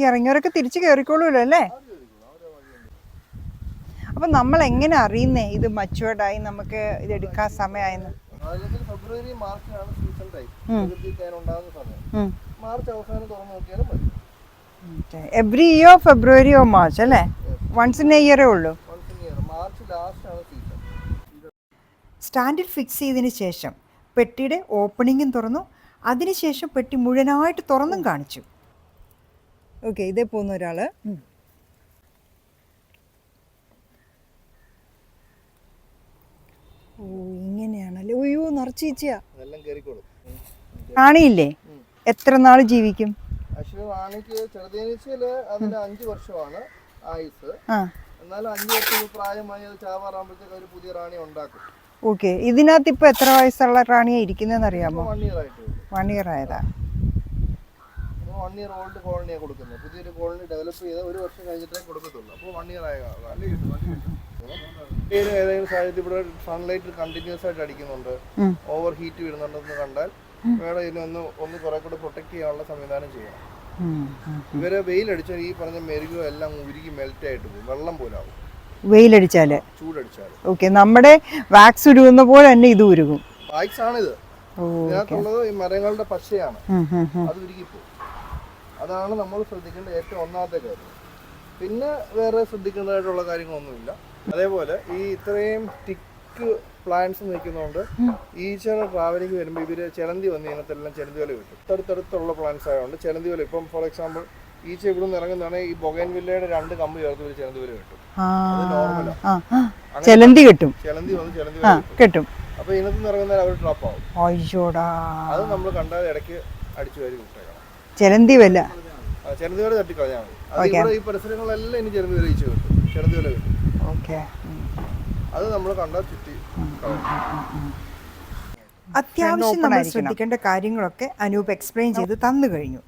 ഈ ഇറങ്ങിയവരൊക്കെ തിരിച്ച് കയറിക്കോളൂല്ലോ അല്ലേ? അപ്പൊ നമ്മൾ എങ്ങനെ അറിയുന്നേ ഇത് മച്ചുവേർഡായി ആയി നമുക്ക് ഇത് എടുക്കാൻ സമയമായെന്ന്? അല്ലെങ്കിൽ ഫെബ്രുവരി മാർച്ചിലാണ് സീസൺ ടൈം ഉണ്ടാകുന്ന സമയം. മാർച്ച് അവസാനം തുറന്നു നോക്കിയാലും മതി. എവറി ഇയർ ഫെബ്രുവരിയോ മാർച്ച് അല്ലേ? വൺസ് ഇൻ എ ഇയറേ ഉള്ളൂ. സ്റ്റാൻഡിൽ ഫിക്സ് ചെയ്തതിന് ശേഷം പെട്ടിയുടെ ഓപ്പണിങ്ങും തുറന്നു. അതിനുശേഷം പെട്ടി മുഴുവനായിട്ട് തുറന്നും കാണിച്ചു. ഓക്കെ ഇതേ പോകുന്ന ഒരാൾ ഓ ഇങ്ങനെയാണല്ലേ? ഒയ്യോ നിറച്ചീച്ചയാ ആണിയില്ലേ? എത്ര നാൾ ജീവിക്കും? ചെറുതേനീച്ചയിൽ അഞ്ച് വർഷമാണ് ആയുസ്. ആ. എന്നാൽ അഞ്ച് വർഷം പ്രായമായി അത് ചാവാറാകുമ്പോഴത്തേക്ക് ഒരു പുതിയ റാണി ഉണ്ടാക്കും. ഓക്കെ ഇതിനകത്ത് ഇപ്പൊ എത്ര വയസ്സുള്ള റാണിയാ ഇരിക്കുന്നതെന്ന് അറിയാമോ? വൺ ഇയർ ആയിട്ട് വൺ ഇയർ ആയതാ. വൺ ഇയർ ഓൾഡ് കോളനിയാണ് കൊടുക്കുന്നത് പുതിയൊരു കോളനി ഡെവലപ്പ് ചെയ്ത് ഒരു വർഷം കഴിഞ്ഞിട്ടേ കൊടുക്കത്തുള്ളൂ. അപ്പോൾ വൺ ഇയർ ആയ ഏത് ഏതെങ്കിലും സാഹചര്യത്തിൽ ഇവിടെ സൺലൈറ്റ് കണ്ടിന്യൂസ് ആയിട്ട് അടിക്കുന്നുണ്ട്. ഓവർ ഹീറ്റ് വരുന്നുണ്ടെന്ന് കണ്ടാൽ വേണം ഇതിനെ ഒന്ന് ഒന്ന് കുറെ കൂടെ പ്രൊട്ടക്ട് ചെയ്യാനുള്ള സംവിധാനം ചെയ്യണം. ഇവരെ വെയിലടിച്ചാൽ ഈ പറഞ്ഞ മെരുകോ എല്ലാം ഉരുകി മെൽറ്റ് ആയിട്ട് പോകും. വെള്ളം പോലാവും വെയിലടിച്ചാൽ? ചൂടടിച്ചാൽ. ഓക്കെ നമ്മുടെ വാക്സ് ഉരുകുന്ന പോലെ തന്നെ ഇത് ഉരുകും. വാക്സ് ആണിത്. ഓ ഇതിനകത്തുള്ളത് ഈ മരങ്ങളുടെ പശയാണ്. അത് ഉരുകിപ്പോവും അതാണ് നമ്മൾ ശ്രദ്ധിക്കേണ്ട ഏറ്റവും ഒന്നാമത്തെ കാര്യം. പിന്നെ വേറെ ശ്രദ്ധിക്കേണ്ടതായിട്ടുള്ള കാര്യങ്ങളൊന്നുമില്ല. അതേപോലെ ഈ ഇത്രയും തിക്ക് പ്ലാന്റ്സ് നിൽക്കുന്നതുകൊണ്ട് ഈച്ചയുടെ ട്രാവലിംഗ് വരുമ്പോൾ ഇവർ ചിലന്തി വന്ന് ഇതിനകത്തെല്ലാം ചിലന്തി വല കിട്ടും തടുത്തടുത്തുള്ള പ്ലാന്റ്സ് ആയതുകൊണ്ട് ചിലന്തി വല ഇപ്പം ഫോർ എക്സാമ്പിൾ ഈച്ച ഇവിടെ നിന്ന് ഇറങ്ങുന്നതാണെങ്കിൽ ഈ ബൊഗൈൻ വില്ലയുടെ രണ്ട് കമ്പ് ചേർത്ത് ഒരു ചിലന്തി വല കിട്ടും. ചെലന്തി കിട്ടും. ചിലന്തി വന്ന് ചിലന്തി കിട്ടും. അപ്പോൾ ഇതിനകത്ത് നിന്ന് ഇറങ്ങുന്നതിൽ അവർ ഡ്രോപ്പ് ആവും. അത് നമ്മൾ കണ്ടാൽ ഇടയ്ക്ക് അടിച്ചു വാരി വിട്ടേക്കണം. ചെലന്തി വല്ല? ആ, തട്ടിക്കളഞ്ഞാൽ മതി. അത് ഈ പരിസരങ്ങളിലെല്ലാം ഇനി ചിലന്തി വല ഈച്ച കിട്ടും. ചിലന്തി വല കിട്ടും. ഓക്കെ അത് നമ്മൾ കണ്ടാൽ ചുറ്റി അത്യാവശ്യം നമ്മൾ ശ്രദ്ധിക്കേണ്ട കാര്യങ്ങളൊക്കെ അനൂപ് എക്സ്പ്ലെയിൻ ചെയ്ത് തന്നു കഴിഞ്ഞു.